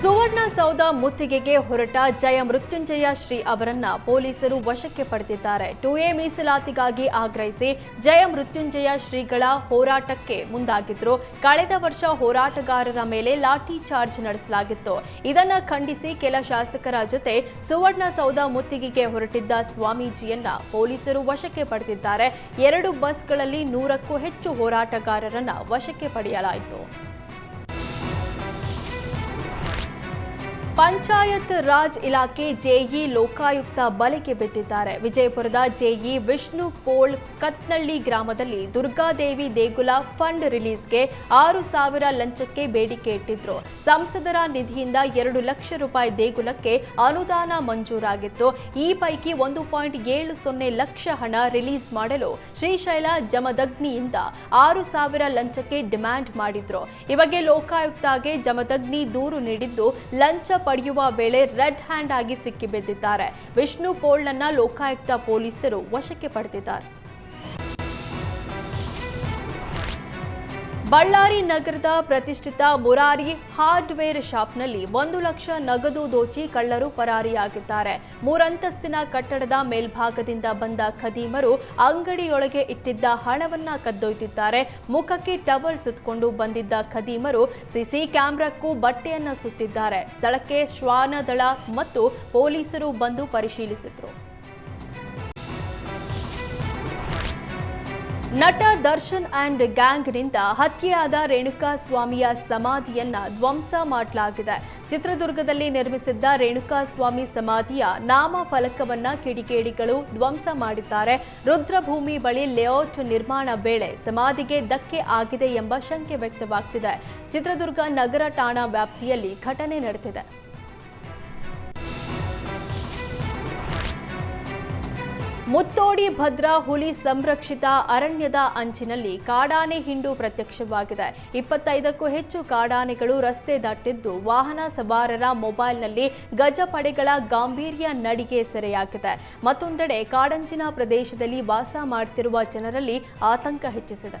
ಸುವರ್ಣ ಸೌಧ ಮುತ್ತಿಗೆಗೆ ಹೊರಟ ಜಯ ಮೃತ್ಯುಂಜಯ ಶ್ರೀ ಅವರನ್ನ ಪೊಲೀಸರು ವಶಕ್ಕೆ ಪಡೆದಿದ್ದಾರೆ. ಟು ಎ ಮೀಸಲಾತಿಗಾಗಿ ಆಗ್ರಹಿಸಿ ಜಯ ಮೃತ್ಯುಂಜಯ ಶ್ರೀಗಳ ಹೋರಾಟಕ್ಕೆ ಮುಂದಾಗಿದ್ರು. ಕಳೆದ ವರ್ಷ ಹೋರಾಟಗಾರರ ಮೇಲೆ ಲಾಠಿ ಚಾರ್ಜ್ ನಡೆಸಲಾಗಿತ್ತು. ಇದನ್ನ ಖಂಡಿಸಿ ಕೆಲ ಶಾಸಕರ ಜೊತೆ ಸುವರ್ಣ ಸೌಧ ಮುತ್ತಿಗೆಗೆ ಹೊರಟಿದ್ದ ಸ್ವಾಮೀಜಿಯನ್ನ ಪೊಲೀಸರು ವಶಕ್ಕೆ ಪಡೆದಿದ್ದಾರೆ. ಎರಡು ಬಸ್ಗಳಲ್ಲಿ ನೂರಕ್ಕೂ ಹೆಚ್ಚು ಹೋರಾಟಗಾರರನ್ನ ವಶಕ್ಕೆ ಪಡೆಯಲಾಯಿತು. ಪಂಚಾಯತ್ ರಾಜ್ ಇಲಾಖೆ ಜೆಇ ಲೋಕಾಯುಕ್ತ ಬಲೆಗೆ ಬಿದ್ದಿದ್ದಾರೆ. ವಿಜಯಪುರದ ಜೆಇ ವಿಷ್ಣು ಪೋಳ್ ಕತ್ನಳ್ಳಿ ಗ್ರಾಮದಲ್ಲಿ ದುರ್ಗಾದೇವಿ ದೇಗುಲ ಫಂಡ್ ರಿಲೀಸ್ಗೆ ಆರು ಸಾವಿರ ಲಂಚಕ್ಕೆ ಬೇಡಿಕೆ ಇಟ್ಟಿದ್ರು. ಸಂಸದರ ನಿಧಿಯಿಂದ ಎರಡು ಲಕ್ಷ ರೂಪಾಯಿ ದೇಗುಲಕ್ಕೆ ಅನುದಾನ ಮಂಜೂರಾಗಿತ್ತು. ಈ ಪೈಕಿ ಒಂದು ಪಾಯಿಂಟ್ ಏಳು ಸೊನ್ನೆ ಲಕ್ಷ ಹಣ ರಿಲೀಸ್ ಮಾಡಲು ಶ್ರೀಶೈಲ ಜಮದಗ್ನಿಯಿಂದ ಆರು ಸಾವಿರ ಲಂಚಕ್ಕೆ ಡಿಮ್ಯಾಂಡ್ ಮಾಡಿದ್ರು. ಈ ಬಗ್ಗೆ ಲೋಕಾಯುಕ್ತಗೆ ಜಮದಗ್ನಿ ದೂರು ನೀಡಿದ್ದು ಲಂಚ ಪಡೆಯುವ ವೇಳೆ ರೆಡ್ ಹ್ಯಾಂಡ್ ಆಗಿ ಸಿಕ್ಕಿಬಿದ್ದಿದ್ದಾರೆ. ವಿಷ್ಣು ಪೋಳ್ನನ್ನ ಲೋಕಾಯುಕ್ತ ಪೊಲೀಸರು ವಶಕ್ಕೆ ಪಡೆದಿದ್ದಾರೆ. ಬಳ್ಳಾರಿ ನಗರದ ಪ್ರತಿಷ್ಠಿತ ಮುರಾರಿ ಹಾರ್ಡ್ವೇರ್ ಶಾಪ್ನಲ್ಲಿ ಒಂದು ಲಕ್ಷ ನಗದು ದೋಚಿ ಕಳ್ಳರು ಪರಾರಿಯಾಗಿದ್ದಾರೆ. ಮೂರಂತಸ್ತಿನ ಕಟ್ಟಡದ ಮೇಲ್ಭಾಗದಿಂದ ಬಂದ ಖದೀಮರು ಅಂಗಡಿಯೊಳಗೆ ಇಟ್ಟಿದ್ದ ಹಣವನ್ನ ಕದ್ದೊಯ್ದಿದ್ದಾರೆ. ಮುಖಕ್ಕೆ ಟವಲ್ ಸುತ್ತಕೊಂಡು ಬಂದಿದ್ದ ಖದೀಮರು ಸಿಸಿ ಕ್ಯಾಮೆರಾಕ್ಕೂ ಬಟ್ಟೆಯನ್ನ ಸುತ್ತಿದ್ದಾರೆ. ಸ್ಥಳಕ್ಕೆ ಶ್ವಾನದಳ ಮತ್ತು ಪೊಲೀಸರು ಬಂದು ಪರಿಶೀಲಿಸಿದ್ರು. ನಟ ದರ್ಶನ್ ಅಂಡ್ ಗ್ಯಾಂಗ್ನಿಂದ ಹತ್ಯೆಯಾದ ರೇಣುಕಾ ಸ್ವಾಮಿಯ ಸಮಾಧಿಯನ್ನ ಧ್ವಂಸ ಮಾಡಲಾಗಿದೆ. ಚಿತ್ರದುರ್ಗದಲ್ಲಿ ನಿರ್ಮಿಸಿದ್ದ ರೇಣುಕಾ ಸ್ವಾಮಿ ಸಮಾಧಿಯ ನಾಮ ಫಲಕವನ್ನ ಕಿಡಿಗೇಡಿಗಳು ಧ್ವಂಸ ಮಾಡಿದ್ದಾರೆ. ರುದ್ರಭೂಮಿ ಬಳಿ ಲೇಔಟ್ ನಿರ್ಮಾಣ ವೇಳೆ ಸಮಾಧಿಗೆ ಧಕ್ಕೆ ಆಗಿದೆ ಎಂಬ ಶಂಕೆ ವ್ಯಕ್ತವಾಗ್ತಿದೆ. ಚಿತ್ರದುರ್ಗ ನಗರ ಠಾಣಾ ವ್ಯಾಪ್ತಿಯಲ್ಲಿ ಘಟನೆ ನಡೆದಿದೆ. ಮುತ್ತೋಡಿ ಭದ್ರಾ ಹುಲಿ ಸಂರಕ್ಷಿತ ಅರಣ್ಯದ ಅಂಚಿನಲ್ಲಿ ಕಾಡಾನೆ ಹಿಂಡು ಪ್ರತ್ಯಕ್ಷವಾಗಿದೆ. ಇಪ್ಪತ್ತೈದಕ್ಕೂ ಹೆಚ್ಚು ಕಾಡಾನೆಗಳು ರಸ್ತೆ ದಾಟಿದ್ದು ವಾಹನ ಸವಾರರ ಮೊಬೈಲ್ನಲ್ಲಿ ಗಜಪಡೆಗಳ ಗಾಂಭೀರ್ಯ ನಡಿಗೆ ಸೆರೆಯಾಗಿದೆ. ಮತ್ತೊಂದೆಡೆ ಕಾಡಂಚಿನ ಪ್ರದೇಶದಲ್ಲಿ ವಾಸ ಮಾಡುತ್ತಿರುವ ಜನರಲ್ಲಿ ಆತಂಕ ಹೆಚ್ಚಿಸಿದೆ.